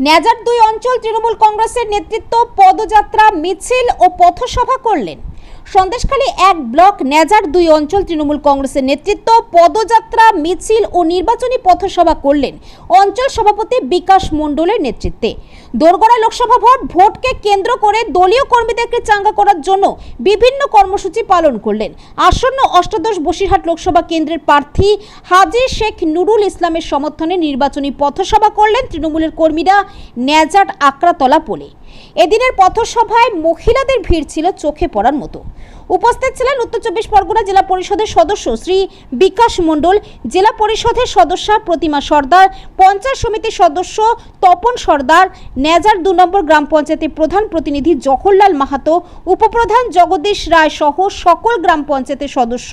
ন্যাজার দুই অঞ্চল তৃণমূল কংগ্রেসের নেতৃত্ব পদযাত্রা মিছিল ও পথসভা করলেন। সন্দেশখালী এক ব্লক নেজার দুই অঞ্চল তৃণমূল কংগ্রেসের নেতৃত্ব পদযাত্রা, মিছিল ও নির্বাচনী পথসভা করলেন অঞ্চল সভাপতি বিকাশ মণ্ডলের নেতৃত্বে। দোরগড়া লোকসভা ভোট, ভোটকে কেন্দ্র করে দলীয় কর্মীদেরকে চাঙ্গা করার জন্য বিভিন্ন কর্মসূচি পালন করলেন। আসন্ন অষ্টাদশ বসিরহাট লোকসভা কেন্দ্রের প্রার্থী হাজি শেখ নুরুল ইসলামের সমর্থনে নির্বাচনী পথসভা করলেন তৃণমূলের কর্মীরা ন্যাজাট আকরাতলা পোলে। এদিনের পথসভায় মহিলাদের ভিড় ছিল চোখে পড়ার মতো। উপস্থিত ছিলেন উত্তর চব্বিশ পরগনা জেলা পরিষদের সদস্য শ্রী বিকাশ মণ্ডল, জেলা পরিষদের সদস্যা প্রতিমা সর্দার, পঞ্চায়েত সমিতির সদস্য তপন সর্দার ন্যাজার দু নম্বর গ্রাম পঞ্চায়েতের প্রধান প্রতিনিধি জহরলাল মাহাতো, উপপ্রধান জগদীশ রায় সহ সকল গ্রাম পঞ্চায়েতের সদস্য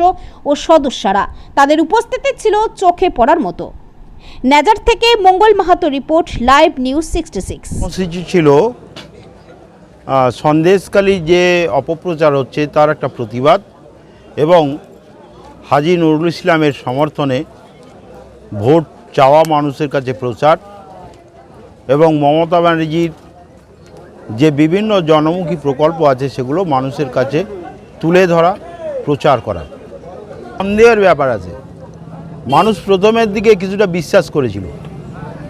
ও সদস্যরা। তাদের উপস্থিতি ছিল চোখে পড়ার মতো। ন্যাজার থেকে Mangal Mahato report, live news sixty six. ছিল সন্দেশকালী যে অপপ্রচার হচ্ছে তার একটা প্রতিবাদ এবং হাজি নুরুল ইসলামের সমর্থনে ভোট চাওয়া মানুষের কাছে প্রচার এবং মমতা ব্যানার্জির যে বিভিন্ন জনমুখী প্রকল্প আছে সেগুলো মানুষের কাছে তুলে ধরা, প্রচার করা। সন্দেহের ব্যাপার আছে। মানুষ প্রথমের দিকে কিছুটা বিশ্বাস করেছিল।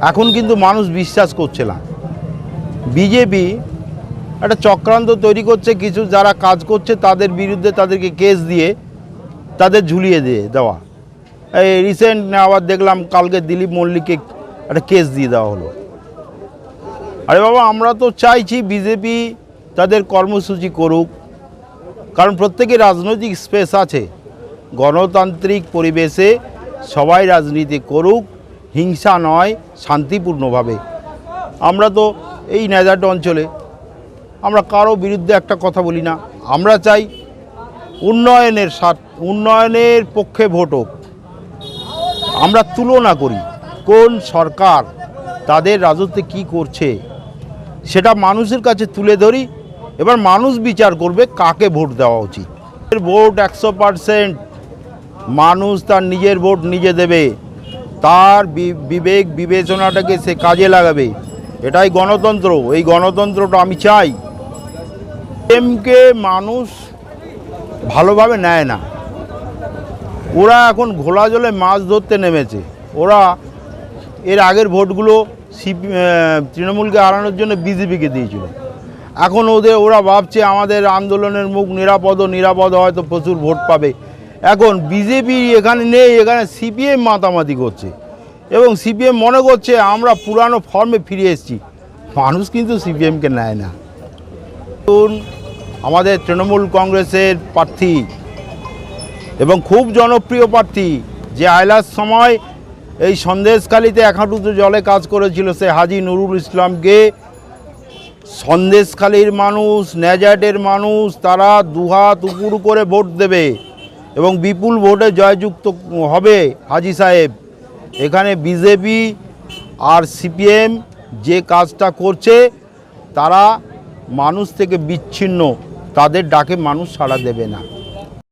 এখন কিন্তু মানুষ বিশ্বাস করছে না। বিজেপি একটা চক্রান্ত তৈরি করছে, কিছু যারা কাজ করছে তাদের বিরুদ্ধে তাদেরকে কেস দিয়ে, তাদের ঝুলিয়ে দিয়ে দেওয়া। এই রিসেন্ট আবার দেখলাম কালকে দিলীপ মল্লিককে একটা কেস দিয়ে দেওয়া হলো। আরে বাবা, আমরা তো চাইছি বিজেপি তাদের কর্মসূচি করুক, কারণ প্রত্যেকের রাজনৈতিক স্পেস আছে। গণতান্ত্রিক পরিবেশে সবাই রাজনীতি করুক, হিংসা নয়, শান্তিপূর্ণভাবে। আমরা তো এই নেজাট অঞ্চলে আমরা কারও বিরুদ্ধে একটা কথা বলি না। আমরা চাই উন্নয়নের স্বার্থ, উন্নয়নের পক্ষে ভোট হোক। আমরা তুলনা করি কোন সরকার তাদের রাজত্বে কি করছে, সেটা মানুষের কাছে তুলে ধরি। এবার মানুষ বিচার করবে কাকে ভোট দেওয়া উচিত। ভোট একশো পারসেন্ট মানুষ তার নিজের ভোট নিজে দেবে। তার বিবেক বিবেচনাটাকে সে কাজে লাগাবে। এটাই গণতন্ত্র। এই গণতন্ত্রটা আমি চাই। এমকে মানুষ ভালোভাবে নেয় না। ওরা এখন ঘোলা জলে মাছ ধরতে নেমেছে। ওরা এর আগের ভোটগুলো সিপি তৃণমূলকে হারানোর জন্য বিজেপিকে দিয়েছিল। এখন ওদের, ওরা ভাবছে আমাদের আন্দোলনের মুখ নিরাপদ নিরাপদ হয়তো প্রচুর ভোট পাবে। এখন বিজেপি এখানে নেই, এখানে সিপিএম মাতামাতি করছে। এবং সিপিএম মনে করছে আমরা পুরানো ফর্মে ফিরে এসেছি। মানুষ কিন্তু সিপিএমকে নেয় না। আমাদের তৃণমূল কংগ্রেসের প্রার্থী এবং খুব জনপ্রিয় প্রার্থী যে আয়লার সময় এই সন্দেশখালিতে এক জলে কাজ করেছিল সে হাজি নুরুল ইসলামকে। সন্দেশখালির মানুষ ন্যাজাটের মানুষ, তারা দুহাত উপর করে ভোট দেবে এবং বিপুল ভোটে জয়যুক্ত হবে হাজি সাহেব। এখানে বিজেপি আর সিপিএম যে কাজটা করছে, তারা মানুষ থেকে বিচ্ছিন্ন। তাদের ডাকে মানুষ সাড়া দেবে না।